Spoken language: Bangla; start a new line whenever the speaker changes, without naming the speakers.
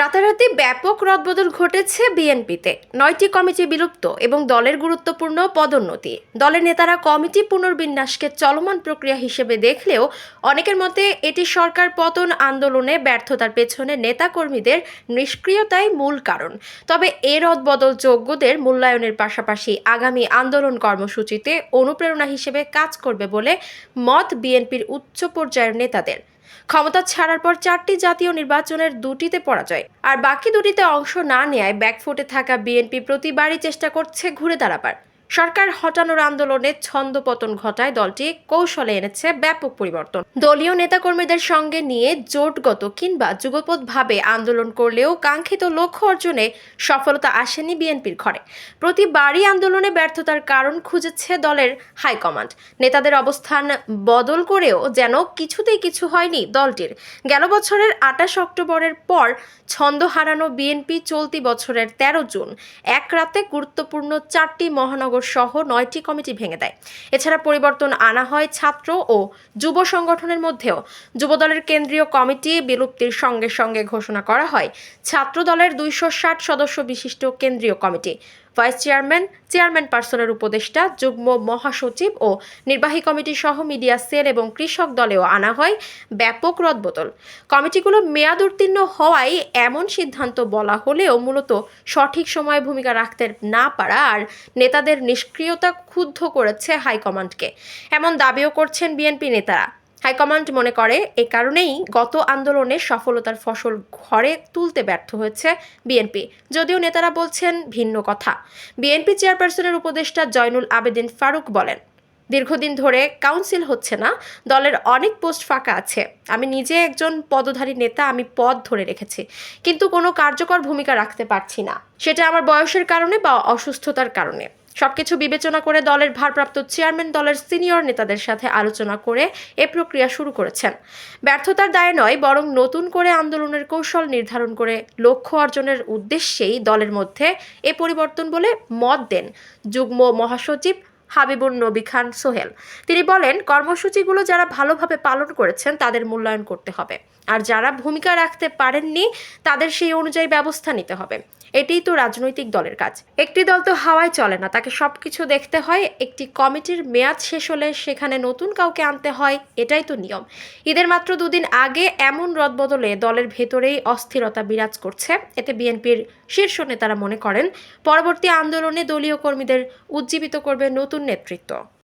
রাতারাতি ব্যাপক রদবদল ঘটেছে বিএনপিতে। নয়টি কমিটি বিলুপ্ত এবং দলের গুরুত্বপূর্ণ পদোন্নতি। দলের নেতারা কমিটি পুনর্বিন্যাসকে চলমান প্রক্রিয়া হিসেবে দেখলেও অনেকের মতে এটি সরকার পতন আন্দোলনে ব্যর্থতার পেছনে নেতাকর্মীদের নিষ্ক্রিয়তাই মূল কারণ। তবে এ রদবদল যোগ্যদের মূল্যায়নের পাশাপাশি আগামী আন্দোলন কর্মসূচিতে অনুপ্রেরণা হিসেবে কাজ করবে বলে মত বিএনপির উচ্চ পর্যায়ের নেতাদের। ক্ষমতা ছাড়ার পর চারটি জাতীয় নির্বাচনের দুটিতে পরাজয়। আর বাকি দুটিতে অংশ না নেয় ব্যাকফুটে থাকা বিএনপি প্রতিবারই চেষ্টা করছে ঘুরে দাঁড়াবার। সরকার হটানোর আন্দোলনে ছন্দপতন ঘটায় দলটি, কৌশলে এনেছে ব্যাপক পরিবর্তন। দলীয় নেতাকর্মীদের সঙ্গে নিয়ে জোটগত কিংবা যুগপৎভাবে আন্দোলন করলেও কাঙ্ক্ষিত লক্ষ্য অর্জনে সফলতা আসেনি বিএনপির ঘরে। প্রতিবারই আন্দোলনে ব্যর্থতার কারণ খুঁজেছে দলের হাইকমান্ড। নেতাদের অবস্থান বদল করেও যেন কিছুতেই কিছু হয়নি দলটির। গেল বছরের আটাশ অক্টোবরের পর ছন্দ হারানো বিএনপি চলতি বছরের তেরো জুন, এক রাতে গুরুত্বপূর্ণ চারটি মহানগর সহ নয়টি কমিটি ভেঙে দেয়। এছাড়া পরিবর্তন আনা হয় ছাত্র ও যুব সংগঠনের মধ্যেও। যুবদলের কেন্দ্রীয় কমিটি বিলুপ্তির সঙ্গে সঙ্গে ঘোষণা করা হয়। ছাত্র দলের দুইশো ষাট সদস্য বিশিষ্ট কেন্দ্রীয় কমিটি। ভাইস চেয়ারম্যান চেয়ারম্যান পার্সনের উপদেষ্টা, যুগ্ম মহাসচিব ও নির্বাহী কমিটি সহ মিডিয়া সেল এবং কৃষক দলেও আনা হয় ব্যাপক রদবদল। কমিটিগুলো মেয়াদ উত্তীর্ণ হওয়ায় এমন সিদ্ধান্ত বলা হলেও মূলত সঠিক সময়ে ভূমিকা রাখতে না পারা আর নেতাদের নিষ্ক্রিয়তা ক্ষুব্ধ করেছে হাইকমান্ডকে। এমন দাবিও করছেন বিএনপি নেতারা। হাইকমান্ড মনে করে, এ কারণেই গত আন্দোলনে সফলতার ফসল ঘরে তুলতে ব্যর্থ হয়েছে বিএনপি। যদিও নেতারা বলছেন ভিন্ন কথা। বিএনপি চেয়ারপারসনের উপদেষ্টা জয়নুল আবেদিন ফারুক বলেন, দীর্ঘদিন ধরে কাউন্সিল হচ্ছে না, দলের অনেক পোস্ট ফাঁকা আছে। আমি নিজে একজন পদধারী নেতা, আমি পদ ধরে রেখেছি। কিন্তু কোনো কার্যকর ভূমিকা রাখতে পারছি না। সেটা আমার বয়সের কারণে বা অসুস্থতার কারণে। সবকিছু বিবেচনা করে দলের ভারপ্রাপ্ত চেয়ারম্যান দলের সিনিয়র নেতাদের সাথে আলোচনা করে এ প্রক্রিয়া শুরু করেছেন। ব্যর্থতার দায়ে নয়, বরং নতুন করে আন্দোলনের কৌশল নির্ধারণ করে লক্ষ্য অর্জনের উদ্দেশ্যেই দলের মধ্যে এ পরিবর্তন বলে মত দেন যুগ্ম মহাসচিব হাবিবুর নবী খান সোহেল। তিনি বলেন, কর্মসূচিগুলো যারা ভালোভাবে পালন করেছেন তাদের মূল্যায়ন করতে হবে। আর যারা ভূমিকা রাখতে পারেননি, তাদের সেই অনুযায়ী ব্যবস্থা নিতে হবে। এটাই তো রাজনৈতিক দলের কাজ। একটি দল তো হাওয়ায় চলে না, তাকে সব কিছু দেখতে হয়। একটি কমিটির মেয়াদ শেষ হলে সেখানে নতুন কাউকে আনতে হয়, এটাই তো নিয়ম। ঈদের মাত্র দুদিন আগে এমন রদবদলে দলের ভেতরেই অস্থিরতা বিরাজ করছে। এতে বিএনপির শীর্ষ নেতারা মনে করেন, পরবর্তী আন্দোলনে দলীয় কর্মীদের উজ্জীবিত করবে নতুন নেতৃত্ব।